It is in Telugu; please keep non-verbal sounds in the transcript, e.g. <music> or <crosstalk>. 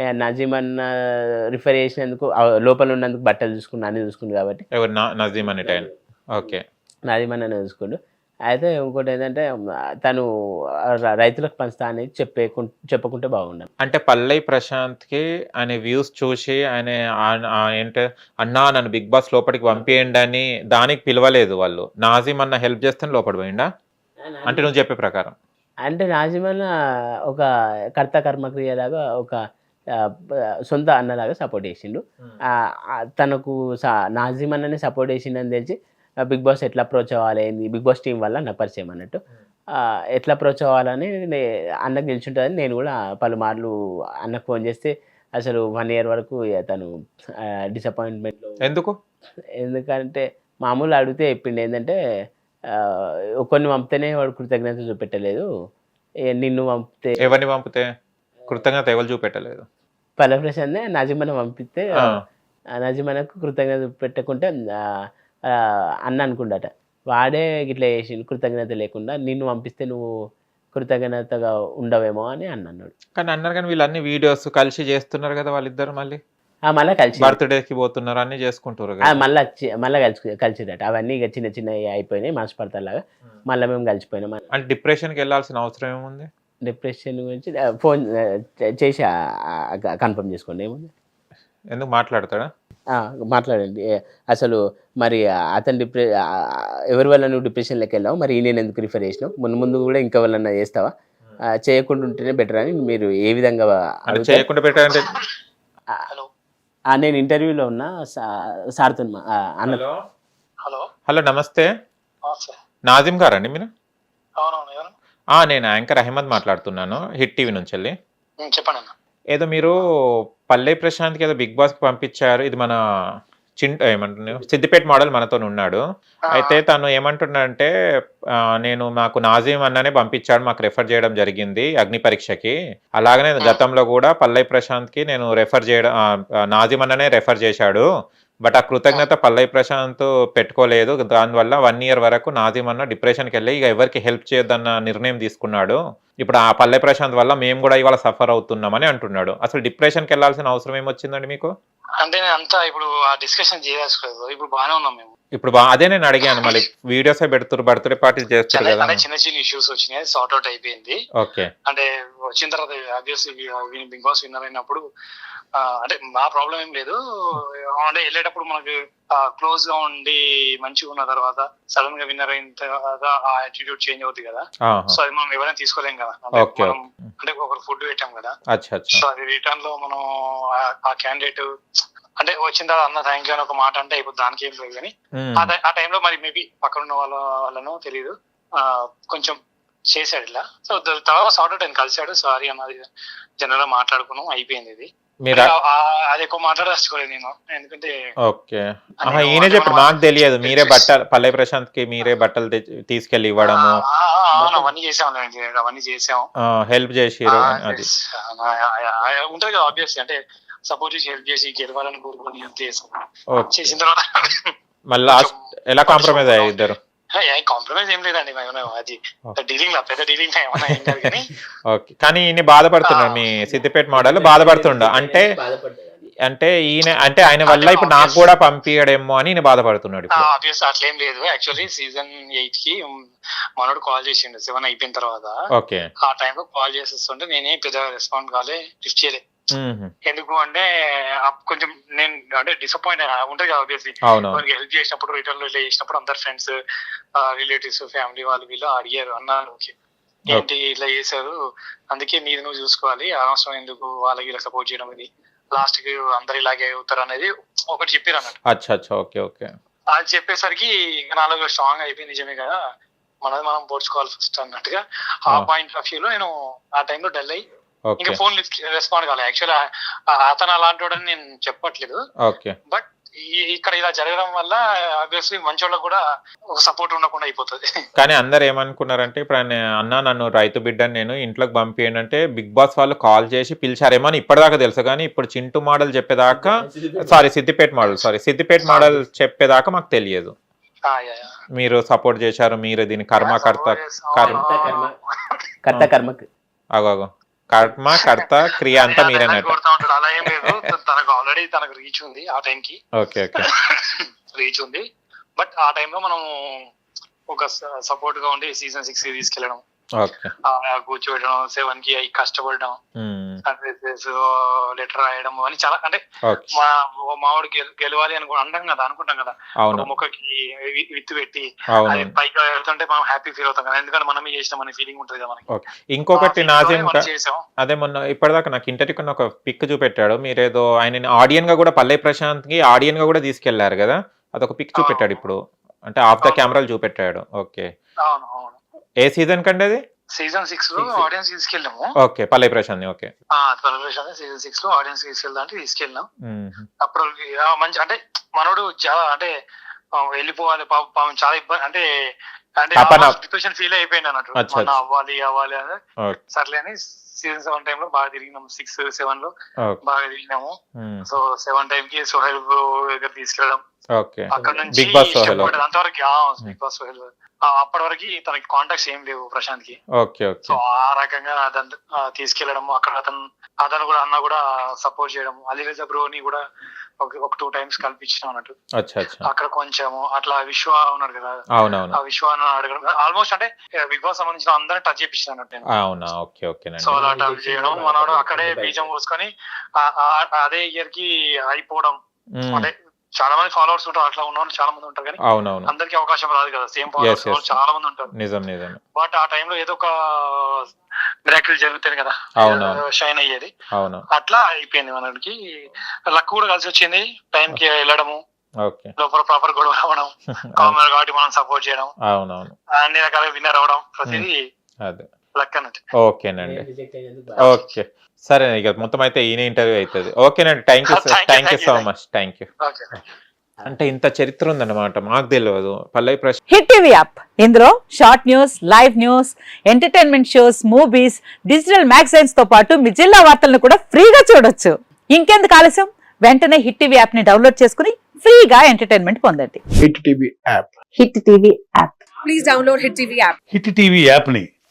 నజీమ్ అన్న రిఫర్ చేసినందుకు లోపల ఉన్నందుకు బట్టలు చూసుకున్నా అన్ని చూసుకుండు కాబట్టి. నజీమ్ అనే ఓకే. నజీమ్ అన్న చూసుకుండు. అయితే ఇంకోటి ఏంటంటే తను రైతులకు పంచుతా అనేది చెప్పే చెప్పకుంటే బాగుండదు. అంటే పల్లె ప్రశాంత్కి ఆయన వ్యూస్ చూసి ఆయన ఏంటి అన్నా నన్ను బిగ్ బాస్ లోపలికి పంపియండి అని దానికి పిలవలేదు వాళ్ళు. నాజీమ్ అన్న హెల్ప్ చేస్తే లోపలి పోయిండా? అంటే నువ్వు చెప్పే ప్రకారం. అంటే నాజిమన్న ఒక కర్త కర్మక్రియలాగా ఒక ఆ, ప- సొంత అన్నలాగా సపోర్ట్ చేసిండు. ఆ, తనకు స- నాజిమ్ అన్నని సపోర్ట్ చేసిండని తెలిసి బిగ్ బాస్ ఎట్లా అప్రోచ్ అవ్వాలి ఏంది? బిగ్ బాస్ టీం వల్ల నా పరిచయం అన్నట్టు. ఆ, ఎట్లా అప్రోచ్ అవ్వాలని అన్నకు తెలిసింటుందని నేను కూడా పలుమార్లు అన్నకు ఫోన్ చేస్తే అసలు వన్ ఇయర్ వరకు తను డిసప్పాయింట్మెంట్లో ఎందుకు? ఎందుకంటే మామూలు అడిగితే చెప్పిండు ఏంటంటే కొన్ని పంపితేనే వాడు కృతజ్ఞత చూపెట్టలేదు. నిన్ను పంపితే ఎవరిని పంపితే కృతజ్ఞత ఎవరు చూపెట్టలేదు? పల్లె ప్రశాంత్ నజీమన పంపిస్తే నజీమనకు కృతజ్ఞత పెట్టకుంటే అన్న అనుకుండట. వాడే ఇట్లా చేసి కృతజ్ఞత లేకుండా నిన్ను పంపిస్తే నువ్వు కృతజ్ఞతగా ఉండవేమో అని అన్న అన్నాడు. కానీ అన్నారు కానీ వీళ్ళన్ని వీడియోస్ కలిసి చేస్తున్నారు కదా వాళ్ళిద్దరు మళ్ళీ? మళ్ళా కలిసి. బర్త్డేకి పోతున్నారు అన్ని చేసుకుంటారు మళ్ళా మళ్ళీ కలిసి కలిసిరట అవన్నీ ఇక చిన్న చిన్న అయిపోయినాయి మనస్పర్తలాగా మళ్ళీ మేము కలిసిపోయినాం. అంటే డిప్రెషన్కి వెళ్ళాల్సిన అవసరం ఏముంది? డిప్రెషన్ గురించి ఫోన్ చేసి కన్ఫర్మ్ చేసుకోండి. ఏముంది? ఎందుకు మాట్లాడతాడా? ఆ, మాట్లాడండి. అసలు మరి అతను డిప్రె ఎవరి వల్ల నువ్వు డిప్రెషన్లోకి వెళ్ళావు? మరి నేను ఎందుకు రిఫర్ చేసినావు? ముందు ముందు కూడా ఇంకా వల్ల చేస్తావా? ఆ, చేయకుండా ఉంటేనే బెటర్? అని మీరు ఏ విధంగా అంటే చేయకుండా ఆ, నేను ఇంటర్వ్యూలో ఉన్నా సార్తో అన్న hello. Hello. Hello namaste. Sir. Nazim గారండి మీరు? నేను యాంకర్ అహ్మద్ మాట్లాడుతున్నాను హిట్ టీవీ నుంచి వెళ్ళి. చెప్పండి అన్న. ఏదో మీరు పల్లె ప్రశాంత్కి ఏదో బిగ్ బాస్కి పంపించారు ఇది మన చిన్ ఏమంటున్నావు సిద్దిపేట మోడల్ మనతో ఉన్నాడు. అయితే తను ఏమంటున్నాడంటే నేను నాకు నాజీం అన్ననే పంపించాడు మాకు రెఫర్ చేయడం జరిగింది అగ్ని పరీక్షకి. అలాగనే గతంలో కూడా పల్లె ప్రశాంత్కి నేను రెఫర్ చేయడం నాజీం అన్ననే రెఫర్ చేశాడు. బట్ ఆ కృతజ్ఞత పల్లె ప్రశాంత్ పెట్టుకోలేదు. దానివల్ల వన్ ఇయర్ వరకు నాజీం అన్న డిప్రెషన్కి వెళ్ళి ఇక ఎవరికి హెల్ప్ చేయొద్దన్న నిర్ణయం తీసుకున్నాడు. ఇప్పుడు ఆ పల్లె ప్రశాంత్ వల్ల మేము కూడా ఇవాళ సఫర్ అవుతున్నామని అంటున్నాడు. అసలు డిప్రెషన్కి వెళ్ళాల్సిన అవసరం ఏమొచ్చిందండి మీకు? అంటే అంతా ఇప్పుడు ఆ డిస్కషన్ చేయదలుచుకోలేదు ఇప్పుడు బాగానే ఉన్నాం మేము. ఇప్పుడు అదే నేను అడిగాను మళ్ళీ. వీడియోస్ పెడుతురు బర్త్డే పార్టీలు చేస్తారు కదా. చిన్న చిన్న ఇష్యూస్ వచ్చినాయి. సార్ట్ అవుట్ అయిపోయింది. ఓకే అంటే వచ్చిన తర్వాత ఆబ్వియస్లీ బిగ్ బాస్ విన్నర్ అయినప్పుడు అంటే మా ప్రాబ్లం ఏం లేదు. అంటే వెళ్ళేటప్పుడు మనకు క్లోజ్గా ఉండి మంచిగా ఉన్న తర్వాత సడన్గా విన్నర్ అయిన తర్వాత ఆ యాటిట్యూడ్ చేంజ్ అవుతుంది కదా. సో అది మనం ఎవరైనా తీసుకోలేం కదా. అంటే Okay, మనం అంటే ఒకరు ఫుడ్ పెట్టాం కదా. సో అది రిటర్న్లో మనం ఆ- క్యాండిడేట్ అంటే వచ్చిన తర్వాత అన్న థ్యాంక్ యూ అని ఒక మాట అంటే అయిపోతుంది దానికి ఏం లేదు కానీ. ఆ టైంలో మరి మేబీ పక్కన ఉన్న వాళ్ళ వాళ్ళను తెలియదు ఆ, కొంచెం చేశాడు ఇలా. సో తర్వాత సార్ట్ అవుట్ ఆయన కలిశాడు సారీ అన్నది జనరల్గా మాట్లాడుకున్నాం. అయిపోయింది ఇది. మీరు? అది ఎక్కువ మాట్లాడదలుచుకోలేదు నేను. ఎందుకంటే ఓకే. ఆహా, ఈయనే చెప్పాడు. మాకు తెలియదు. మీరే బట్టలు పల్లె ప్రశాంత్కి మీరే బట్టలు తీసుకెళ్ళి ఇవ్వడము. అవన్నీ చేసాం అవన్నీ చేసాం. హెల్ప్ చేసిరు ఉంటది కదా ఆబ్వియస్లీ అంటే సపోర్ట్ చేసి హెల్ప్ చేసి గెలవాలని కోరుకొని చేసిన తర్వాత మళ్ళీ లాస్ట్ ఎలా కాంప్రమైజ్ అయ్యారు ఇద్దరు? కాంప్రమైజ్ ఏం లేదండి అది డీలింగ్ లా పెద్ద డీలింగ్ కానీ. <laughs> ఓకే. కానీ ఈయన బాధపడుతున్నాడు మీ సిద్దిపేట మోడల్ బాధపడుతుండ. అంటే అంటే ఈయన అంటే ఆయన వల్ల ఇప్పుడు నాకు కూడా పంపించడేమో అని ఈయన బాధపడుతున్నాడు ఆబ్వియస్ అట్లేం లేదు. యాక్చువల్లీ సీజన్ ఎయిట్కి మనోడు కాల్ చేసిండు. సెవెన్ అయిపోయిన తర్వాత ఓకే. ఆ టైంలో కాల్ చేసేస్తుంటే నేనే పెద్ద రెస్పాండ్ కాలే లిఫ్ట్ చేయలే. ఉహు. ఎందుకు అంటే కొంచెం నేను అంటే డిసప్పాయింట్ ఉంటుంది కదా ఆబ్వియస్లీ మనకి హెల్ప్ చేసినప్పుడు రిటర్న్లో చేసినప్పుడు అందరు ఫ్రెండ్స్ రిలేటివ్స్ ఫ్యామిలీ వాళ్ళు వీళ్ళు అడిగారు అన్నారు ఓకే ఏంటి ఇట్లా చేశారు? అందుకే నీది నువ్వు చూసుకోవాలి అనవసరం ఎందుకు వాళ్ళకి ఇలా సపోర్ట్ చేయడం ఇది? లాస్ట్కి అందరు ఇలాగే అవుతారు అనేది ఒకటి చెప్పారు అన్నట్టు. అచ్చా అచ్చా ఓకే ఓకే. అది చెప్పేసరికి ఇంకా నాలుగు స్ట్రాంగ్ అయిపోయింది నిజమే కదా. మనది మనం పోడ్చుకోవాలి ఫస్ట్ అన్నట్టుగా. ఆ. పాయింట్ ఆఫ్ వ్యూ లో నేను ఆ టైంలో డల్ అయ్యి ఇంకా ఫోన్ రెస్పాండ్ కాలేదు యాక్చువల్ అతను అలాంటి వాడని నేను చెప్పట్లేదు. ఓకే. బట్ ఇక్కడ ఇలా జరగడం వల్ల ఆబ్వియస్లీ మంచోళ్ళకు కూడా ఒక సపోర్ట్ ఉండకుండా అయిపోతుంది. కానీ అందరు ఏమనుకున్నారంటే ఇప్పుడు ఆయన అన్న నన్ను రైతు బిడ్డని నేను ఇంట్లోకి పంపియండి అంటే బిగ్ బాస్ వాళ్ళు కాల్ చేసి పిలిచారేమో అని ఇప్పటిదాకా తెలుసు. కానీ ఇప్పుడు చింటూ మోడల్ చెప్పేదాకా sorry Siddipet model sorry Siddipet model చెప్పేదాకా మాకు తెలియదు. ఆ, యా, యా. మీరు సపోర్ట్ చేశారు మీరు దీని కర్మకర్త. కర్మ కర్త కర్మ. కర్త కర్మకు. అగో అగో కర్మ <laughs> కర్త క్రియ అంతా ఆయన మీరేనట కొడతా ఉంటాడు. అలా ఏం లేదు. <laughs> తనకు ఆల్రెడీ తనకు రీచ్ ఉంది ఆ టైం కి. Okay okay. <laughs> రీచ్ ఉంది. బట్ ఆ టైంలో మనం ఒక సపోర్ట్గా ఉండి సీజన్ సిక్స్ తీసుకెళ్ళడం కూర్చోబెట్టడం సెవెన్కి అయి కష్టపడడం లెటర్ రాయడం అని చాలా అంటే మా మామిడి గెల- గెలవాలి అనుకో అంటాం కదా అనుకుంటాం కదా. మొక్కకి విత్తు పెట్టి అది పైకి వెళ్తుంటే మనం హ్యాపీ ఫీల్ అవుతాం కదా. ఎందుకంటే మనమే చేసినాం అనే ఫీలింగ్ ఉంటుంది కదా మనకి. ఇంకొకటి ఆ నాజిం feeling తోనే మనం చేసాం అదే మొన్న ఇప్పటిదాకా నాకు ఇంటర్వ్యూకి ఒక పిక్ చూపెట్టాడు. మీరేదో ఆయన ఆడియన్గా కూడా పల్లె ప్రశాంత్కి ఆడియన్గా కూడా తీసుకెళ్ళారు కదా. అదొక పిక్ చూపెట్టాడు ఇప్పుడు. అంటే ఆఫ్ ద. కెమెరాలు చూపెట్టాడు. ఓకే. అవును అవును. ఏ సీజన్ కండి అది సీజన్ సిక్స్లో. ఆడియన్స్ తీసుకెళ్ళాము ఓకే పల్లె ప్రశాంత్ ఓకే ఆ సెలబ్రేషన్ సీజన్ సిక్స్లో ఆడియన్స్ తీసుకెళ్దాం అంటే తీసుకెళ్ళాం. అప్పుడు మంచి అంటే మనోడు చాలా అంటే వెళ్ళిపోవాలి పాపం పాపం చాలా ఇబ్బంది అంటే అంటే. డిప్రెషన్ ఫీల్ అయిపోయింది అన్నట్టు మన. అవ్వాలి అవ్వాలి అని సర్లే అని సీజన్ సెవెన్ టైమ్లో బాగా తిరిగినాము సిక్స్ సెవెన్లో బాగా తిరిగినాము. సో సెవెన్ టైం కి సుహైల్ దగ్గర తీసుకెళ్ళడం అక్కడ నుంచి. అంతవరకు బిగ్ బాస్ సోహెల్. ఆ, అప్పటి వరకు తనకి కాంటాక్ట్స్ ఏం లేవు ప్రశాంత్కి ఓకే. సో ఆ రకంగా తీసుకెళ్ళడం అక్కడ అతను అతను కూడా అన్న కూడా సపోర్ట్ చేయడం అలీరజా బ్రోని కూడా ఒక టూ టైమ్స్ కల్పించినాం అన్నట్టు. అక్కడ కొంచెము అట్లా విశ్వ ఉన్నాడు కదా. ఆ విశ్వాన్ని అడగడం ఆల్మోస్ట్ అంటే బిగ్ బాస్ సంబంధించిన అందరిని టచ్ చేపించాను అన్నట్టు సో అలా టచ్ చేయడం మనోడు అక్కడే బీజం పోసుకొని అదే ఇయర్కి అయిపోవడం. మ్మ్. అంటే చాలా మంది ఫాలోవర్స్ ఉంటారు అట్లా ఉన్న వాళ్ళు చాలా మంది ఉంటారు కానీ అవునవును. అందరికి అవకాశం రాదు కదా. Same followers. చాలా మంది ఉంటారు. నిజం నిజం. బట్ ఆ టైంలో ఏదో ఒక మిరాకిల్ జరుగుతుంది కదా. షైన్ అయ్యేది. అవును. అట్లా అయిపోయింది మనకి. లక్ కూడా కలిసి వచ్చింది. టైం కి వెళ్ళడము ఓకే. లోపల ప్రాపర్ గొడవ అవ్వడం కామన్ <laughs> కాబట్టి మనం సపోర్ట్ చేయడం. అన్ని రకాల విన్నర్ అవ్వడం ప్రతిదీ అదే. ఓకేనండి. ఓకే. సరే ఇక మొత్తం అయితే ఈయన ఇంటర్వ్యూ అవుతుంది ఓకేనండి thank you thank you so. Much thank you అంటే ఇంత చరిత్ర ఉందన్నమాట మాకు తెలియదు పల్లవి ప్రశ్న హిట్ టీవీ యాప్. ఇందులో short news live news entertainment shows movies digital మ్యాగజైన్స్తో పాటు మీ జిల్లా వార్తలను కూడా ఫ్రీగా చూడొచ్చు. ఇంకెందుకు ఆలస్యం? వెంటనే హిట్ టీవీ యాప్ని డౌన్లోడ్ చేసుకుని ఫ్రీగా ఎంటర్టైన్మెంట్ పొందండి. Hit TV app. Hit TV app. Hit TV యాప్ని